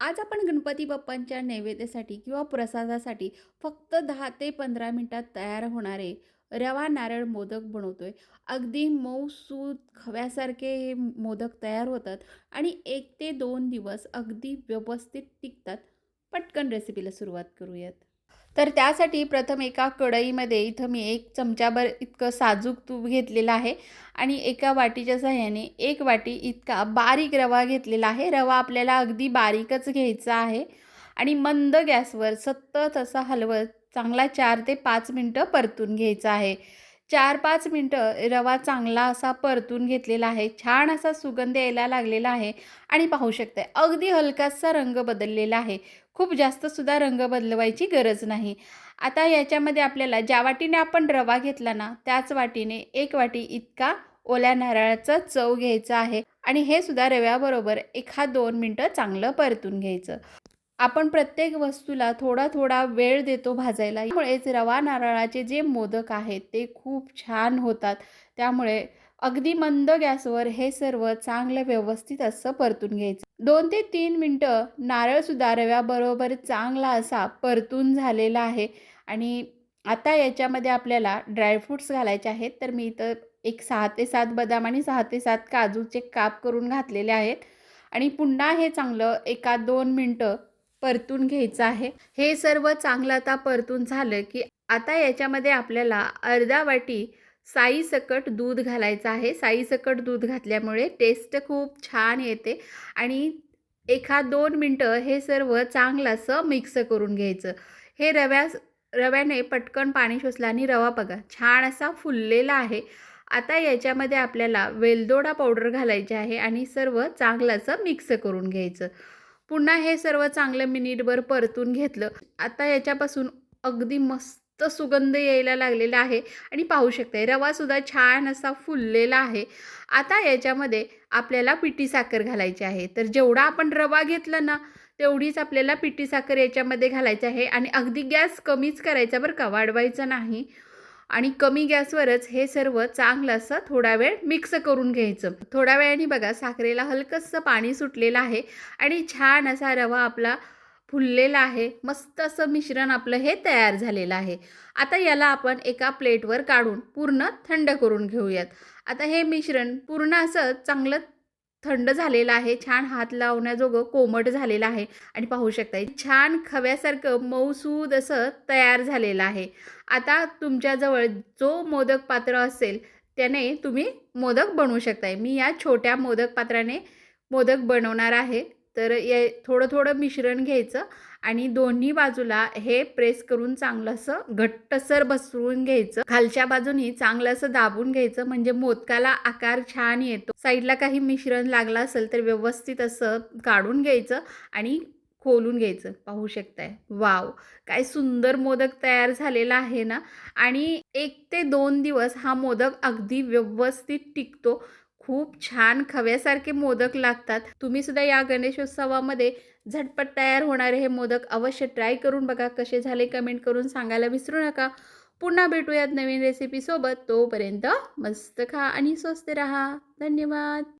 आज आपण गणपती बाप्पांच्या नैवेद्यासाठी किंवा प्रसादासाठी फक्त दहा ते पंधरा मिनटात तयार होणारे रवा नारळ मोदक बनवतोय. अगदी मऊसूत खव्यासारखे हे मोदक तयार होतात आणि एक ते दोन दिवस अगदी व्यवस्थित टिकतात. पटकन रेसिपीला सुरुवात करूयात. तर त्यासाठी प्रथम एका कढईमध्ये इथं मी एक चमचाभर इतकं साजूक तूप घेतलेलं आहे आणि एका वाटीच्या सहाय्याने एक वाटी इतका बारीक रवा घेतलेला आहे. रवा आपल्याला अगदी बारीकच घ्यायचा आहे आणि मंद गॅसवर सतत असा हलवत चांगला चार ते पाच मिनटं परतून घ्यायचा आहे. चार पाच मिनटं रवा चांगला असा परतून घेतलेला आहे. छान असा सुगंध यायला लागलेला आहे आणि पाहू शकताय अगदी हलकासा रंग बदललेला आहे. खूप जास्तसुद्धा रंग बदलवायची गरज नाही. आता याच्यामध्ये आपल्याला ज्या वाटीने आपण रवा घेतला ना त्याच वाटीने एक वाटी इतका ओल्या नारळाचा चव घ्यायचा आहे आणि हे सुद्धा रव्याबरोबर एखाद दोन मिनटं चांगलं परतून घ्यायचं. आपण प्रत्येक वस्तूला थोडा थोडा वेळ देतो भाजायला. त्यामुळेच रवा नारळाचे जे मोदक आहेत ते खूप छान होतात. त्यामुळे अगदी मंद गॅसवर हे सर्व चांगलं व्यवस्थित असं परतून घ्यायचं. दोन ते तीन मिनटं नारळसुद्धा रव्याबरोबर चांगला असा परतून झालेला आहे. आणि आता याच्यामध्ये आपल्याला ड्रायफ्रूट्स घालायचे आहेत. तर मी इथं एक सहा ते सात बदाम आणि सहा ते सात काजूचे काप करून घातलेले आहेत. आणि पुन्हा हे चांगलं एका दोन मिनटं परतून घ्यायचं आहे. हे सर्व चांगलं आता परतून झालं की आता याच्यामध्ये आपल्याला अर्धा वाटी साईसकट दूध घालायचं आहे. साईसकट दूध घातल्यामुळे टेस्ट खूप छान येते आणि एखाद दोन मिनटं हे सर्व चांगलं असं मिक्स करून घ्यायचं. हे रव्या रव्याने पटकन पाणी शोषलं आणि रवा बघा छान असा फुललेला आहे. आता याच्यामध्ये आपल्याला वेलदोडा पावडर घालायची आहे आणि सर्व चांगलं असं मिक्स करून घ्यायचं. पुन्हा हे सर्व चांगलं मिनिटभर परतून घेतलं. आता याच्यापासून अगदी मस्त सुगंध यायला लागलेला आहे आणि पाहू शकताय रवासुद्धा छान असा फुललेला आहे. आता याच्यामध्ये आपल्याला पिठी साखर घालायची आहे. तर जेवढा आपण रवा घेतला ना तेवढीच आपल्याला पिठी साखर याच्यामध्ये घालायची आहे आणि अगदी गॅस कमीच करायचा बरं का वाढवायचा नाही. आणि कमी गॅसवरच हे सर्व चांगलं असं थोडा वेळ मिक्स करून घ्यायचं. थोड्या वेळाने बघा साखरेला हलकंसं पाणी सुटलेलं आहे आणि छान असा रवा आपला फुललेला आहे. मस्त असं मिश्रण आपलं हे तयार झालेलं आहे. आता याला आपण एका प्लेटवर काढून पूर्ण थंड करून घेऊयात. आता हे मिश्रण पूर्ण असं चांगलं थंड झालेलं आहे छान हात लावण्याजोगं कोमट झालेलं आहे. आणि पाहू शकता छान खव्यासारखं मऊसूद असं तयार झालेलं आहे. आता तुमच्याजवळ जो मोदक पात्र असेल त्याने तुम्ही मोदक बनवू शकताय. मी या छोट्या मोदक पात्राने मोदक बनवणार आहे. तर या थोडं थोडं मिश्रण घ्यायचं आणि दोन्ही बाजूला हे प्रेस करून चांगलं असं घट्टसर बसवून घ्यायचं. खालच्या बाजूनी चांगलं असं दाबून घ्यायचं. म्हणजे मोदकाला आकार छान येतो. साईडला काही मिश्रण लागलं असेल तर व्यवस्थित असं काढून घ्यायचं आणि खोलून घ्यायचं. पाहू शकताय? वाव! काय सुंदर मोदक तयार झालेला आहे ना? आणि एक ते दोन दिवस हा मोदक अगदी व्यवस्थित टिकतो. खूप छान खव्यासारखे मोदक लागतात. तुम्ही सुद्धा या गणेशोत्सवामध्ये झटपट तयार होणारे हे मोदक अवश्य ट्राय करून बघा. कसे झाले कमेंट करून सांगायला विसरू नका. पुन्हा भेटूयात नवीन रेसिपीसोबत तोपर्यंत मस्त खा आणि स्वस्त रहा. धन्यवाद.